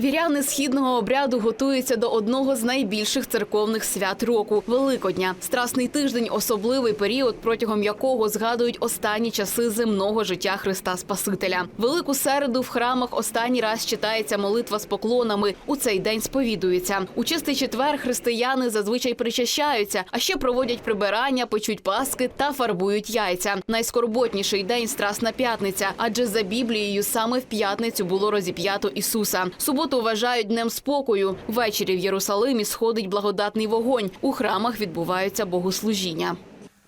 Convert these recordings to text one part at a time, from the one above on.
Віряни східного обряду готуються до одного з найбільших церковних свят року Великодня. Страсний тиждень особливий період, протягом якого згадують останні часи земного життя Христа Спасителя. Велику середу в храмах останній раз читається молитва з поклонами. У цей день сповідуються. У чистий четвер християни зазвичай причащаються, а ще проводять прибирання, печуть паски та фарбують яйця. Найскорботніший день Страсна п'ятниця, адже за Біблією саме в п'ятницю було розіп'ято Ісуса. Суботу вважають днем спокою. Ввечері в Єрусалимі сходить благодатний вогонь. У храмах відбуваються богослужіння.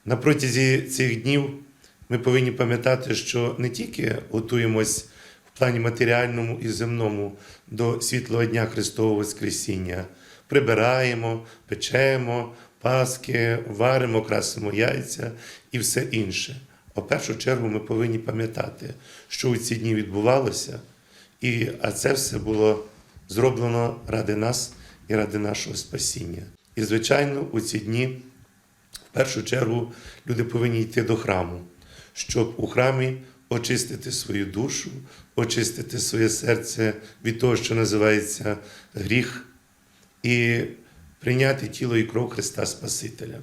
На протязі цих днів ми повинні пам'ятати, що не тільки готуємось в плані матеріальному і земному до світлого дня Христового Воскресіння, прибираємо, печемо, паски, варимо, красимо яйця і все інше. А в першу чергу ми повинні пам'ятати, що у ці дні відбувалося, і, а це все було зроблено ради нас і ради нашого спасіння. І, звичайно, у ці дні в першу чергу люди повинні йти до храму, щоб у храмі очистити свою душу, очистити своє серце від того, що називається гріх, і прийняти тіло і кров Христа Спасителя.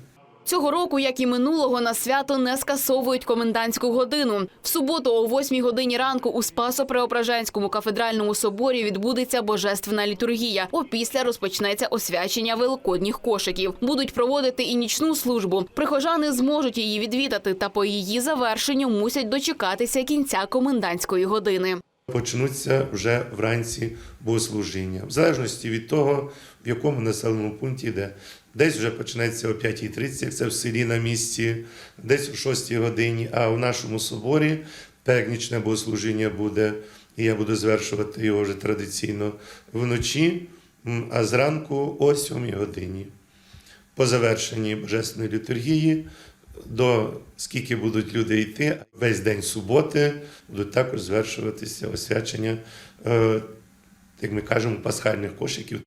Цього року, як і минулого, на свято не скасовують комендантську годину. В суботу о 8 годині ранку у Спасо-Преображенському кафедральному соборі відбудеться божественна літургія. Опісля розпочнеться освячення великодніх кошиків. Будуть проводити і нічну службу. Прихожани зможуть її відвідати, та по її завершенню мусять дочекатися кінця комендантської години. Почнуться вже вранці богослужіння, в залежності від того, в якому населеному пункті йде. Десь вже почнеться о 5.30, як це в селі на місці, десь о 6 годині, а в нашому соборі, як богослужіння буде, і я буду звершувати його вже традиційно вночі, а зранку о 7 годині. По завершенні Божественної літургії, до скільки будуть люди йти, весь день суботи будуть також звершуватися освячення, е, як ми кажемо, пасхальних кошиків.